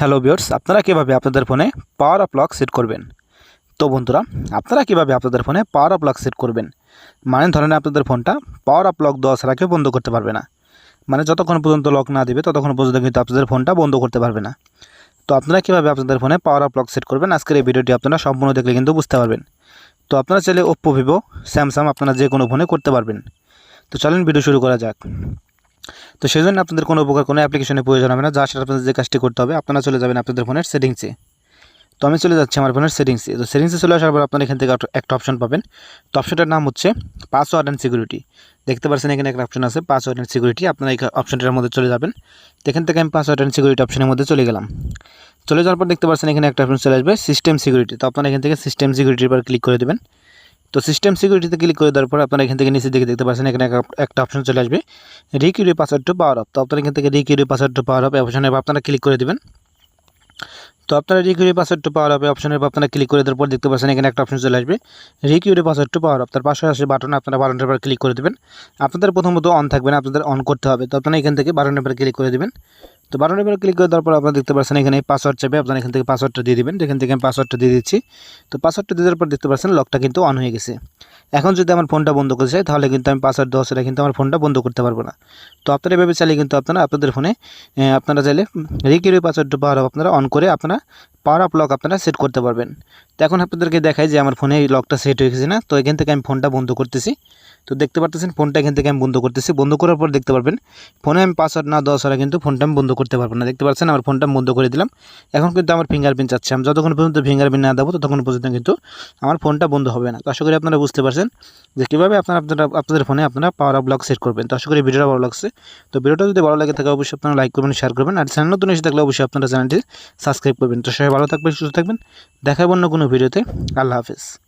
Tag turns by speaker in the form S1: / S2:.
S1: Hello বিয়ার্স আপনারা কীভাবে আপনাদের ফোনে পাওয়ার অফ লক সেট করবেন? তো বন্ধুরা, আপনারা কীভাবে আপনাদের ফোনে পাওয়ার অফ লক সেট করবেন? মানে ধরেন আপনাদের ফোনটা পাওয়ার অফ লক দেওয়া ছাড়া কেউ বন্ধ করতে পারবে না। মানে যতক্ষণ পর্যন্ত লক না দেবে, ততক্ষণ পর্যন্ত কিন্তু আপনাদের ফোনটা বন্ধ করতে পারবে না। তো আপনারা কীভাবে আপনাদের ফোনে পাওয়ার অফ লক সেট করবেন? আজকের এই ভিডিওটি আপনারা সম্পূর্ণ দেখলে কিন্তু বুঝতে পারবেন। তো আপনারা চাইলে ওপ্পো ভিভো স্যামসাং আপনারা যে কোনো ফোনে করতে পারবেন। তো চলেন ভিডিও শুরু করা যাক। তো সেই জন্য আপনাদের কোনো প্রকার কোনো অ্যাপ্লিকেশনের প্রয়োজন হবে না, যা সেটা আপনাদের যে কাজটি করতে হবে, আপনারা চলে যাবেন আপনাদের ফোনের সেটিংসে তো আমি চলে যাচ্ছি আমার ফোনের সেটিংসে তো সেটিংসে চলে আসার পর আপনারা এখান থেকে একটা- অপশন পাবেন। তো অপশনটার নাম হচ্ছে পাসওয়ার্ড অ্যান্ড সিকিউরিটি দেখতে পাচ্ছেন এখানে একটা অপশন আছে পাসওয়ার্ড অ্যান্ড সিকিউরিটি আপনারা এই অপশনটার মধ্যে চলে যাবেন। তো এখান থেকে আমি পাসওয়ার্ড অ্যান্ড সিকিউরিটি অপশনের মধ্যে চলে গেলাম। চলে যাওয়ার পর দেখতে পাচ্ছেন এখানে একটা অপশন চলে আসবে সিস্টেম সিকিউরিটি তো আপনারা এখান থেকে সিস্টেম সিকিউরিটির উপর ক্লিক করে দেবেন। তো সিস্টেম সিকিউরিটিতে ক্লিক করে দেওয়ার পর আপনারা এখান থেকে নিচে দিকে দেখতে পাচ্ছেন, এখানে একটা- অপশন চলে আসবে require password to power up তো আপনারা এখান থেকে require password to power up অপশনে আপনারা ক্লিক করে দেবেন। তো আপনারা require password to power up অপশনের আপনারা ক্লিক করে দেওয়ার পর দেখতে পাচ্ছেন, এখানে একটা অপশন চলে আসবে require password to power up তার পাশে আসে বাটন আপনারা বাটনের উপর ক্লিক করে দেবেন। আপনাদের প্রথমত অন থাকবে না, আপনাদের অন করতে হবে। তো আপনারা এখান থেকে বাটনের উপর ক্লিক করে দেবেন। তো বাটনের উপরে ক্লিক করে দেওয়ার পর আপনারা দেখতে পাচ্ছেন এখানে পাসওয়ার্ড চাইবে আপনারা এখান থেকে পাসওয়ার্ডটা দিয়ে দিবেন। এখান থেকে আমি পাসওয়ার্ডটা দিয়ে দিচ্ছি। তো পাসওয়ার্ডটা দেওয়ার পর দেখতে পাচ্ছেন লকটা কিন্তু অন হয়ে গেছে। এখন যদি আমার ফোনটা বন্ধ করতে চাই, তাহলে কিন্তু আমি পাসওয়ার্ড দেওয়া সেটা কিন্তু আমার ফোনটা বন্ধ করতে পারব না। তো আপনারা এভাবে চাইলে কিন্তু আপনারা আপনাদের ফোনে আপনারা চাইলে রিকিউরি পাসওয়ার্ডটা পাওয়ার আপ আপনারা অন করে আপনারা পাওয়ার আপ লক আপনারা সেট করতে পারবেন। তো এখন আপনাদেরকে দেখাই যে আমার ফোনে এই লকটা সেট হয়ে গেছে না? তো এখান থেকে আমি ফোনটা বন্ধ করতেছি। তো দেখতে পারতেছেন ফোনটা এখান থেকে আমি বন্ধ করতেছি। বন্ধ করার পর দেখতে পারবেন ফোনে আমি পাসওয়ার্ড না দেওয়া ছাড়া কিন্তু ফোনটা আমি বন্ধ করতে পারব না। দেখতে পাচ্ছেন, আমার ফোনটা বন্ধ করে দিলাম। এখন কিন্তু আমার ফিঙ্গারপ্রিন্ট চাচ্ছে। আমি যতক্ষণ পর্যন্ত ফিঙ্গারপ্রিন্ট না দেবো, ততক্ষণ পর্যন্ত কিন্তু আমার ফোনটা বন্ধ হবে না। তো আশা করি আপনারা বুঝতে পারছেন যে কীভাবে আপনারা আপনারা, আপনাদের ফোনে আপনারা পাওয়ার আপ লক সেট করবেন। তো আশা করি ভিডিওটা ভালো লাগছে। তো ভিডিওটা যদি ভালো লাগে থাকে, অবশ্যই আপনারা লাইক করবেন শেয়ার করবেন। আর চ্যানেল নতুন এসে থাকলে অবশ্যই আপনারা চ্যানেলটি সাবস্ক্রাইব করবেন। তো ভালো থাকবেন সুস্থ থাকবেন। দেখাবেন না কোনো ভিডিওতে। আল্লাহ হাফেজ।